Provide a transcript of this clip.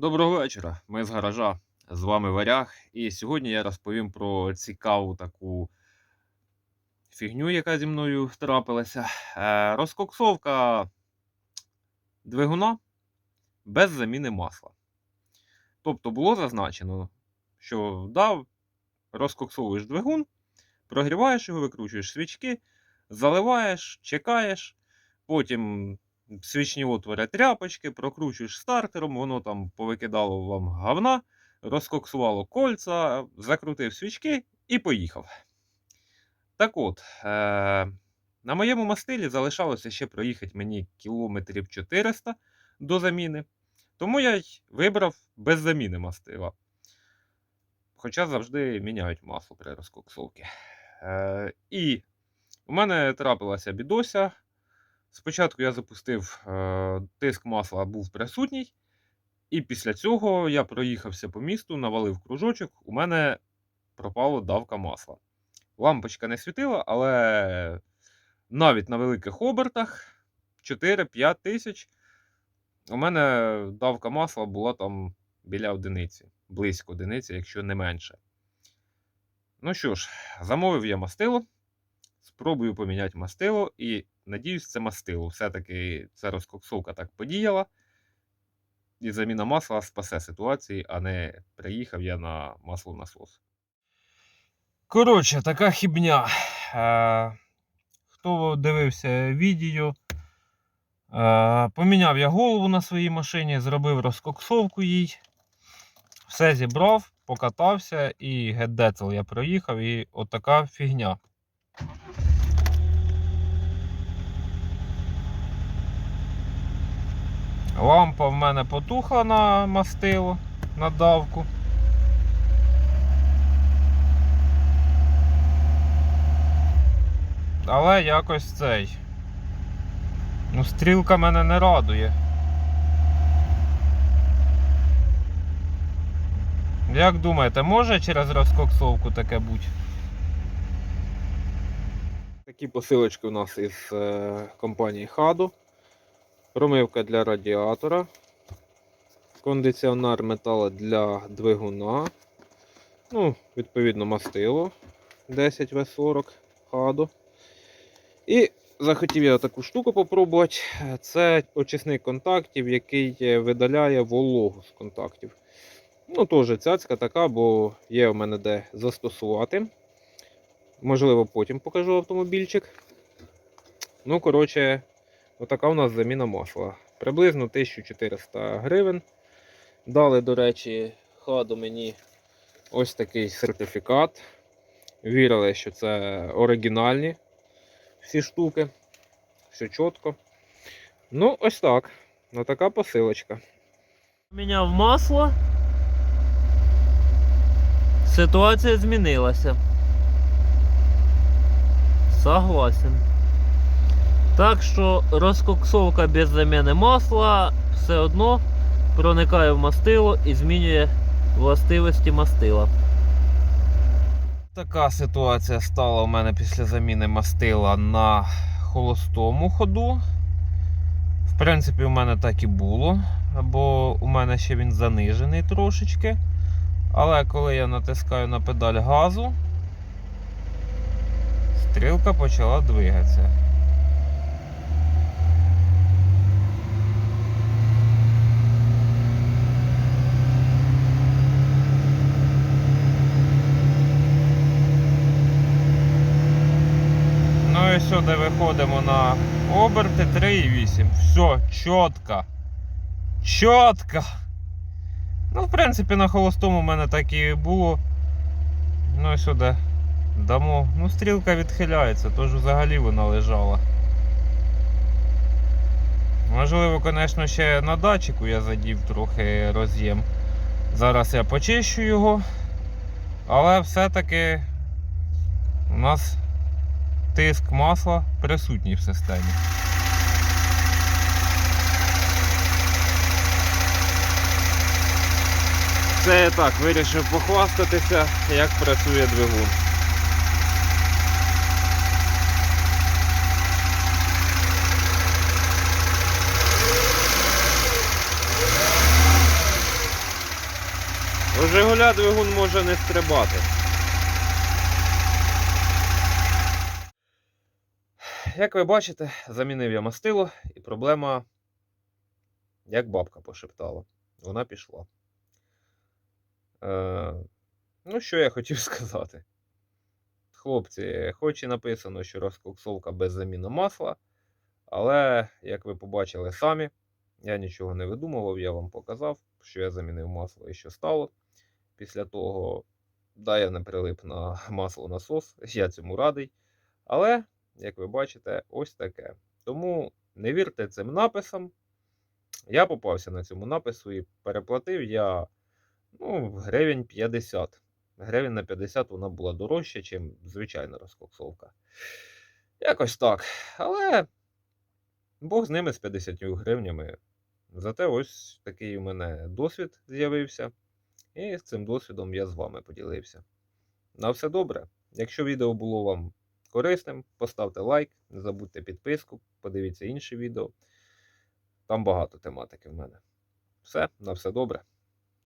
Доброго вечора. Ми з гаража. З вами Варяг. І сьогодні я розповім про цікаву таку фігню, яка зі мною трапилася. Е, розкоксовка двигуна без заміни масла. Тобто було зазначено, що дав, розкоксовуєш двигун, прогріваєш його, викручуєш свічки, заливаєш, чекаєш, потім свічні отвори тряпочки, прокручуєш стартером, воно там повикидало вам говна, розкоксувало кольца, закрутив свічки і поїхав. Так от, е- на моєму мастилі залишалося ще проїхати мені кілометрів 400 до заміни. Тому я й вибрав без заміни мастила. Хоча завжди міняють масло при розкоксовці. Е- і у мене трапилася бідося. Спочатку я запустив е, тиск масла був присутній, і після цього я проїхався по місту, навалив кружочок, у мене пропала давка масла. Лампочка не світила, але навіть на великих обертах 4-5 тисяч у мене давка масла була там біля одиниці, близько одиниці, якщо не менше. Ну що ж, замовив я мастило. Спробую поміняти мастило і надіюсь, це мастило. Все-таки ця розкоксовка так подіяла. І заміна масла спасе ситуації, а не приїхав я на маслонасос. Коротше, така хібня. Е, хто дивився відео, е, поміняв я голову на своїй машині, зробив розкоксовку їй. Все зібрав, покатався і гетдецел я проїхав, і отака фігня. Лампа в мене потухла на мастило, на давку. Але якось цей. Ну, стрілка мене не радує. Як думаєте, може через розкоксовку таке бути? Такі посилочки у нас із е, компанії Hado. Промивка для радіатора, кондиціонер металу для двигуна. Ну, відповідно, мастило 10В40 Hado. І захотів я таку штуку попробувати. Це очисник контактів, який видаляє вологу з контактів. Ну, теж цяцька така, бо є у мене де застосувати. Можливо, потім покажу автомобільчик. Ну, коротше, отака у нас заміна масла. Приблизно 1400 гривень. Дали, до речі, хаду мені ось такий сертифікат. Вірили, що це оригінальні всі штуки. Все чітко. Ну, ось так. Ну, така посилочка. Міняв масло. Ситуація змінилася. Согласен. Так що розкоксовка без заміни масла все одно проникає в мастило і змінює властивості мастила. Така ситуація стала у мене після заміни мастила на холостому ходу. В принципі, у мене так і було, бо у мене ще він занижений трошечки. Але коли я натискаю на педаль газу, стрілка почала двигатися. І сюди виходимо на оберти 3,8. Все, чітко. Чітко. Ну, в принципі, на холостому в мене так і було. Ну і сюди дамо. Ну, стрілка відхиляється, тож взагалі вона лежала. Можливо, звісно, ще на датчику я задів трохи роз'єм. Зараз я почищу його. Але все-таки у нас тиск масла присутній в системі. Це я так вирішив похвастатися, як працює двигун. У Жигуля двигун може не стрибати. Як ви бачите, замінив я мастило, і проблема, як бабка пошептала, вона пішла. Е, ну, що я хотів сказати. Хлопці, хоч і написано, що розкоксовка без заміни масла, але, як ви побачили самі, я нічого не видумував, я вам показав, що я замінив масло і що стало. Після того, да, я не прилип на масло насос, я цьому радий. Але, як ви бачите, ось таке. Тому не вірте цим написам. Я попався на цьому напису і переплатив я ну, гривень 50. Гривень на 50 вона була дорожча, ніж звичайна розкоксовка. Якось так. Але Бог з ними з 50 гривнями. Зате ось такий у мене досвід з'явився. І з цим досвідом я з вами поділився. На все добре. Якщо відео було вам корисним, поставте лайк, не забудьте підписку, подивіться інші відео. Там багато тематики в мене. Все, на все добре.